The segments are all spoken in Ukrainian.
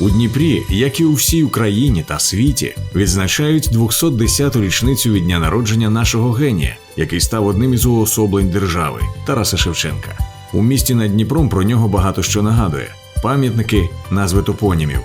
У Дніпрі, як і у всій Україні та світі, відзначають 210-ту річницю від дня народження нашого генія, який став одним із уособлень держави Тараса Шевченка. У місті над Дніпром про нього багато що нагадує: пам'ятники, назви топонімів.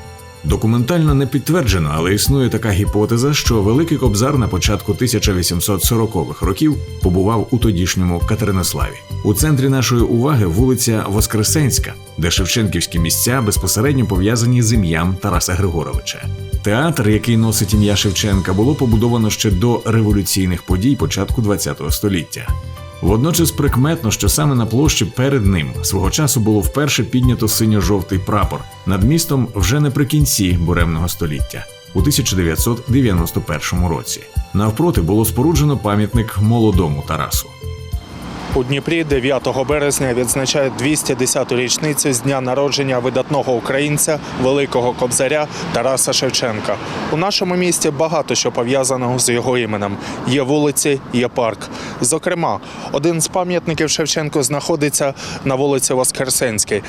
Документально не підтверджено, але існує така гіпотеза, що Великий Кобзар на початку 1840-х років побував у тодішньому Катеринославі. У центрі нашої уваги вулиця Воскресенська, де шевченківські місця безпосередньо пов'язані з ім'ям Тараса Григоровича. Театр, який носить ім'я Шевченка, було побудовано ще до революційних подій початку ХХ століття. Водночас прикметно, що саме на площі перед ним свого часу було вперше піднято синьо-жовтий прапор над містом вже наприкінці буремного століття у 1991 році. Навпроти було споруджено пам'ятник молодому Тарасу. У Дніпрі 9 березня відзначають 210-ту річницю з дня народження видатного українця, великого кобзаря Тараса Шевченка. У нашому місті багато що пов'язаного з його іменем. Є вулиці, є парк. Зокрема, один з пам'ятників Шевченку знаходиться на вулиці Воскресенській.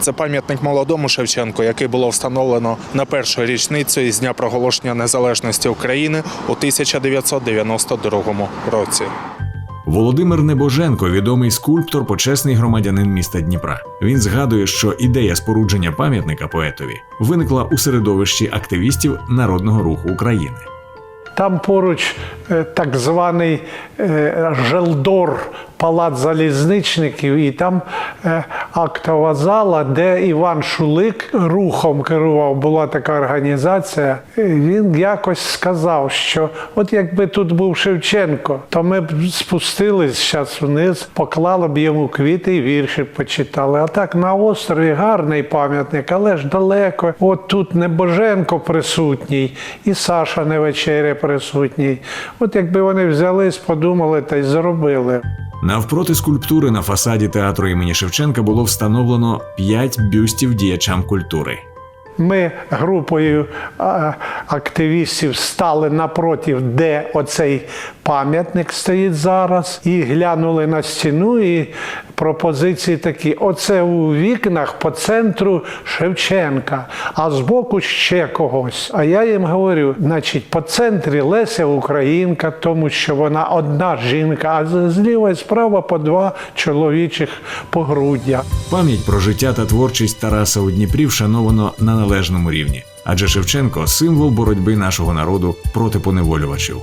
Це пам'ятник молодому Шевченку, який було встановлено на першу річницю із дня проголошення незалежності України у 1992 році. Володимир Небоженко, відомий скульптор, почесний громадянин міста Дніпра. Він згадує, що ідея спорудження пам'ятника поетові виникла у середовищі активістів народного руху України. Там поруч е, так званий е, Желдор, палац залізничників, і там е, актова зала, де Іван Шулик рухом керував, була така організація. Він якось сказав, що от якби тут був Шевченко, то ми б спустились зараз вниз, поклали б йому квіти і вірші почитали. А так на острові гарний пам'ятник, але ж далеко. От тут Небоженко присутній, і Саша Невечеря присутній. От якби вони взялись, подумали та й зробили. Навпроти скульптури на фасаді театру імені Шевченка було встановлено п'ять бюстів діячам культури. Ми групою активістів стали напротив, де оцей пам'ятник стоїть зараз, і глянули на стіну, і пропозиції такі: оце у вікнах по центру Шевченка, а збоку ще когось. А я їм говорю: значить, по центрі Леся Українка, тому що вона одна жінка, а зліва і справа по два чоловічих погруддя. Пам'ять про життя та творчість Тараса у Дніпрі вшановано на належному рівні, адже Шевченко символ боротьби нашого народу проти поневолювачів.